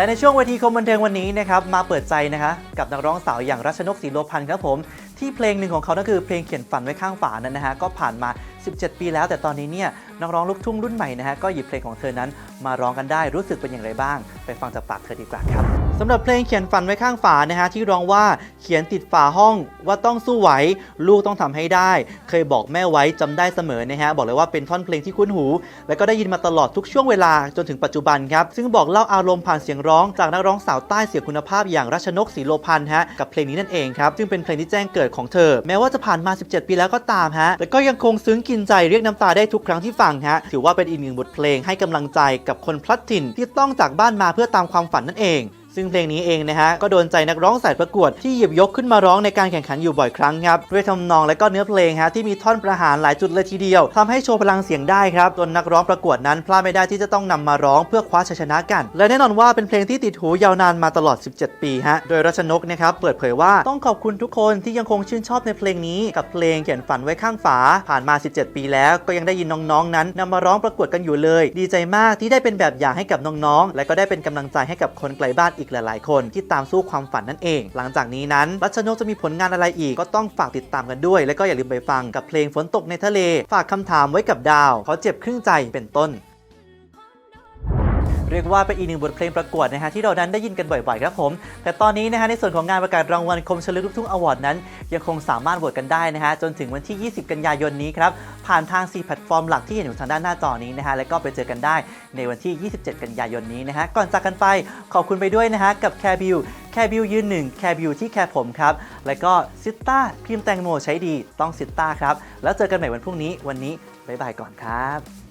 และในช่วงเวทีคมบันเทิงวันนี้นะครับมาเปิดใจนะคะกับนักร้องสาวอย่างรัชนกศรีโลพันธ์ครับผมที่เพลงหนึ่งของเขานั่นคือเพลงเขียนฝันไว้ข้างฝานั้นนะฮะก็ผ่านมา17 ปีแล้ว แต่ตอนนี้เนี่ยนักร้องลูกทุ่งรุ่นใหม่นะฮะก็หยิบเพลงของเธอนั้นมาร้องกันได้รู้สึกเป็นอย่างไรบ้าง ไปฟังจากปากเธอดีกว่าครับสำหรับเพลงเขียนฝันไว้ข้างฝานะฮะที่ร้องว่าเขียนติดฝาห้องว่าต้องสู้ไหว ลูกต้องทำให้ได้ เคยบอกแม่ไว้จำได้เสมอนะฮะบอกเลยว่าเป็นท่อนเพลงที่คุ้นหู และก็ได้ยินมาตลอดทุกช่วงเวลาจนถึงปัจจุบันครับ ซึ่งบอกเล่าอารมณ์ผ่านเสียงร้อง จากนักร้องสาวใต้เสียงคุณภาพอย่างรัชนกศรีโลพันธ์ฮะกับเพลงนี้นั่นเองครับซึ่งเป็นเพลงที่แจ้งเกิดของเธอ แม้ว่าจะผ่านมา 17 ปีแล้วก็ตามฮะแต่ก็ยังคงซึ้งกินใจเรียกน้ำตาได้ทุกครั้งที่ฟังฮะ ถือว่าเป็นอีกหนึ่งบทเพลงให้กำลังใจกับคนพลัดถิ่นที่ต้องจากบ้านมาเพื่อตามความฝันนั่นเอง ซึ่งเพลงนี้เองนะฮะก็โดนใจนักร้องสายประกวดที่หยิบยกขึ้นมาร้องในการแข่งขันอยู่บ่อยครั้งครับด้วยทำนองและก็เนื้อเพลงฮะที่มีท่อนประหารหลายจุดเลยทีเดียวทำให้โชว์พลังเสียงได้ครับจนนักร้องประกวดนั้นพลาดไม่ได้ที่จะต้องนำมาร้องเพื่อคว้าชัยชนะกัน และแน่นอนว่าเป็นเพลงที่ติดหูยาวนานมาตลอด 17 ปีฮะโดยรัชนกนะครับเปิดเผยว่าต้องขอบคุณทุกคนที่ยังคงชื่นชอบในเพลงนี้กับเพลงเขียนฝันไว้ข้างฝาผ่านมา 17 ปีแล้วก็ยังได้ยินน้องๆนั้นนำมาร้องประกวดกันอยู่เลย ดีใจมากที่ได้เป็นแบบอย่างให้กับน้องๆ และก็ได้เป็นกำลังใจให้กับคนไกลบ้านอีกหลายๆ คนที่ตามสู้ความฝันนั่นเอง หลังจากนี้นั้นรัชนกจะมีผลงานอะไรอีกก็ต้องฝากติดตามกันด้วย และก็อย่าลืมไปฟังกับเพลงฝนตกในทะเล ฝากคำถามไว้กับดาวเขาเจ็บครึ่งใจเป็นต้น เรียกว่าเป็นอีกหนึ่งบทเพลงประกวดนะฮะที่เรานั้นได้ยินกันบ่อยๆครับผม แต่ตอนนี้นะฮะในส่วนของงานประกาศรางวัลคมชลึกลูกทุ่งอวอร์ดนั้น ยังคงสามารถโหวตกันได้นะฮะจนถึงวันที่ 20 กันยายนนี้ครับผ่านทาง 4 แพลตฟอร์มหลักที่เห็นอยู่ทางด้านหน้าจอนี้นะฮะแล้วก็ไปเจอกันได้ในวันที่ 27 กันยายนนี้นะฮะก่อนจากกันไปขอบคุณไปด้วยนะฮะกับแคบิวแคบิวยืนหนึ่งแคบิวที่แคร์ผมครับแล้วก็ซิต้าครีมแตงโมใช้ดีต้องซิต้าครับแล้วเจอกันใหม่วันพรุ่งนี้วันนี้บ๊ายบายก่อนครับ